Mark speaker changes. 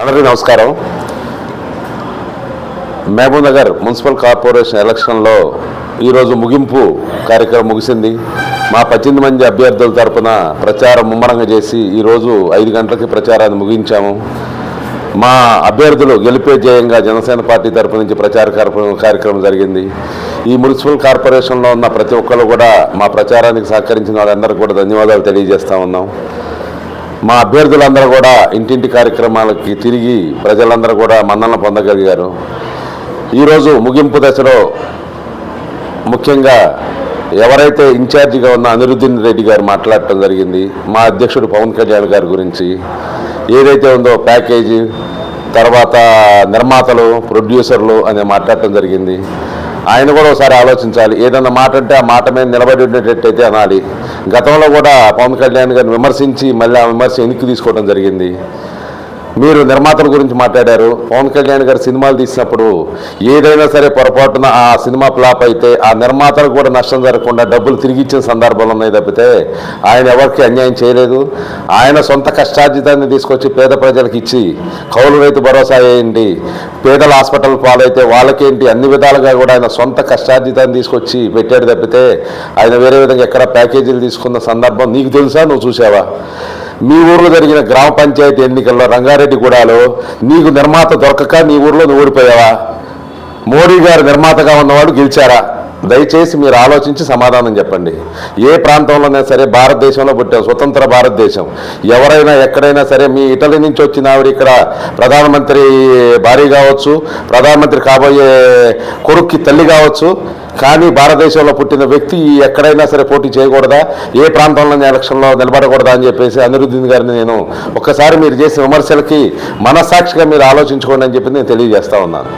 Speaker 1: అందరికీ నమస్కారం. Mahabub Nagar municipal corporation ఎలక్షన్లో ఈరోజు ముగింపు కార్యక్రమం ముగిసింది. మా పద్దెనిమిది మంది అభ్యర్థుల తరపున ప్రచారం ముమ్మరంగా చేసి ఈరోజు ఐదు గంటలకి ప్రచారాన్ని ముగించాము. మా అభ్యర్థులు గెలిపే జయంగా జనసేన పార్టీ తరపు నుంచి ప్రచార కార్యక్రమం కార్యక్రమం జరిగింది. ఈ మున్సిపల్ కార్పొరేషన్లో ఉన్న ప్రతి ఒక్కరు కూడా మా ప్రచారానికి సహకరించిన వాళ్ళందరికీ కూడా ధన్యవాదాలు తెలియజేస్తా ఉన్నాం. మా అభ్యర్థులందరూ కూడా ఇంటింటి కార్యక్రమాలకి తిరిగి ప్రజలందరూ కూడా మన్నలను పొందగలిగారు. ఈరోజు ముగింపు దశలో ముఖ్యంగా ఎవరైతే ఇన్ఛార్జిగా ఉన్న అనిరుద్దీన్ రెడ్డి గారు మాట్లాడటం జరిగింది మా అధ్యక్షుడు పవన్ కళ్యాణ్ గారి గురించి ఏదైతే ఉందో ప్యాకేజీ తర్వాత నిర్మాతలు ప్రొడ్యూసర్లు అనే మాట్లాడటం జరిగింది. ఆయన కూడా ఒకసారి ఆలోచించాలి ఏదన్నా మాట అంటే ఆ మాట మీద నిలబడి ఉండేటట్టయితే అనాలి. గతంలో కూడా పవన్ కళ్యాణ్ గారిని విమర్శించి మళ్ళీ ఆ విమర్శ వెనక్కి తీసుకోవడం జరిగింది? మీరు నిర్మాతల గురించి మాట్లాడారు. పవన్ కళ్యాణ్ గారు సినిమాలు తీసినప్పుడు ఏదైనా సరే పొరపాటున ఆ సినిమా ఫ్లాప్ అయితే ఆ నిర్మాతలకు కూడా నష్టం జరగకుండా డబ్బులు తిరిగి ఇచ్చిన సందర్భాలు ఉన్నాయి తప్పితే ఆయన ఎవరికి అన్యాయం చేయలేదు. ఆయన సొంత కష్టార్జితాన్ని తీసుకొచ్చి పేద ప్రజలకు ఇచ్చి కౌలు రైతు భరోసా వేయండి. పేదల హాస్పిటల్ పాలైతే వాళ్ళకేంటి? అన్ని విధాలుగా కూడా ఆయన సొంత కష్టార్జితాన్ని తీసుకొచ్చి పెట్టాడు తప్పితే ఆయన వేరే విధంగా ఎక్కడ ప్యాకేజీలు తీసుకున్న సందర్భం నీకు తెలుసా? నువ్వు చూసావా మీ ఊర్లో జరిగిన గ్రామ పంచాయతీ ఎన్నికల్లో రంగారెడ్డి గూడాలో నీకు నిర్మాత దొరకక నీ ఊర్లో నువ్వు ఓడిపోయావా? మోడీ గారు నిర్మాతగా ఉన్నవాడు గెలిచారా? దయచేసి మీరు ఆలోచించి సమాధానం చెప్పండి. ఏ ప్రాంతంలోనే సరే భారతదేశంలో పుట్టాం స్వతంత్ర భారతదేశం. ఎవరైనా ఎక్కడైనా సరే మీ ఇటలీ నుంచి వచ్చిన ఆవిడ ఇక్కడ ప్రధానమంత్రి భార్య కావచ్చు ప్రధానమంత్రి కాబోయే కొడుక్కి తల్లి కావచ్చు కానీ భారతదేశంలో పుట్టిన వ్యక్తి ఎక్కడైనా సరే పోటీ చేయకూడదా? ఏ ప్రాంతంలో ఎలక్షన్లో నిలబడకూడదా అని చెప్పేసి అనిరుద్దీన్ గారిని నేను ఒక్కసారి మీరు చేసిన విమర్శలకి మనస్సాక్షిగా మీరు ఆలోచించుకోండి అని చెప్పి నేను తెలియజేస్తా ఉన్నాను.